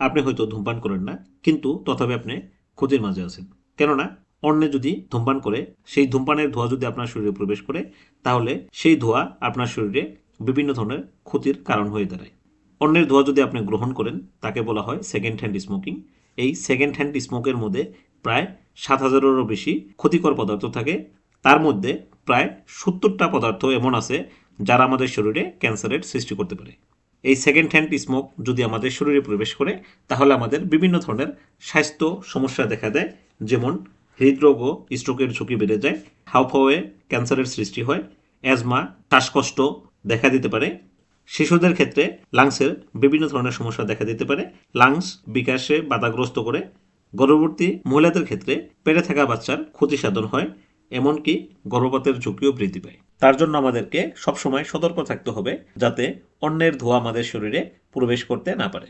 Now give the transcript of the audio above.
আপনি হয়তো ধূমপান করেন না, কিন্তু তথাপি আপনি ক্ষতির মাঝে আছেন। কেননা, অন্যে যদি ধূমপান করে, সেই ধূমপানের ধোঁয়া যদি আপনার শরীরে প্রবেশ করে, তাহলে সেই ধোঁয়া আপনার শরীরে বিভিন্ন ধরনের ক্ষতির কারণ হয়ে দাঁড়ায়। অন্যের ধোঁয়া যদি আপনি গ্রহণ করেন, তাকে বলা হয় সেকেন্ড হ্যান্ড স্মোকিং এই সেকেন্ড হ্যান্ড স্মোকের মধ্যে প্রায় সাত হাজারেরও বেশি ক্ষতিকর পদার্থ থাকে। তার মধ্যে প্রায় সত্তরটা পদার্থ এমন আছে, যারা আমাদের শরীরে ক্যান্সারের সৃষ্টি করতে পারে। এই সেকেন্ড হ্যান্ড স্মোক যদি আমাদের শরীরে প্রবেশ করে, তাহলে আমাদের বিভিন্ন ধরনের স্বাস্থ্য সমস্যা দেখা দেয়। যেমন হৃদরোগ ও স্ট্রোকের ঝুঁকি বেড়ে যায় হাউফাওয়ে ক্যান্সারের সৃষ্টি হয় অ্যাজমা শ্বাসকষ্ট দেখা দিতে পারে। শিশুদের ক্ষেত্রে লাংসের বিভিন্ন ধরনের সমস্যা দেখা দিতে পারে। লাংস বিকাশে বাধাগ্রস্ত করে। গর্ভবতী মহিলাদের ক্ষেত্রে পেটে থাকা বাচ্চার ক্ষতি সাধন হয়, এমনকি গর্ভপাতের ঝুঁকিও বৃদ্ধি পায়। তার জন্য আমাদেরকে সবসময় সতর্ক থাকতে হবে যাতে অন্যের ধোঁয়া আমাদের শরীরে প্রবেশ করতে না পারে।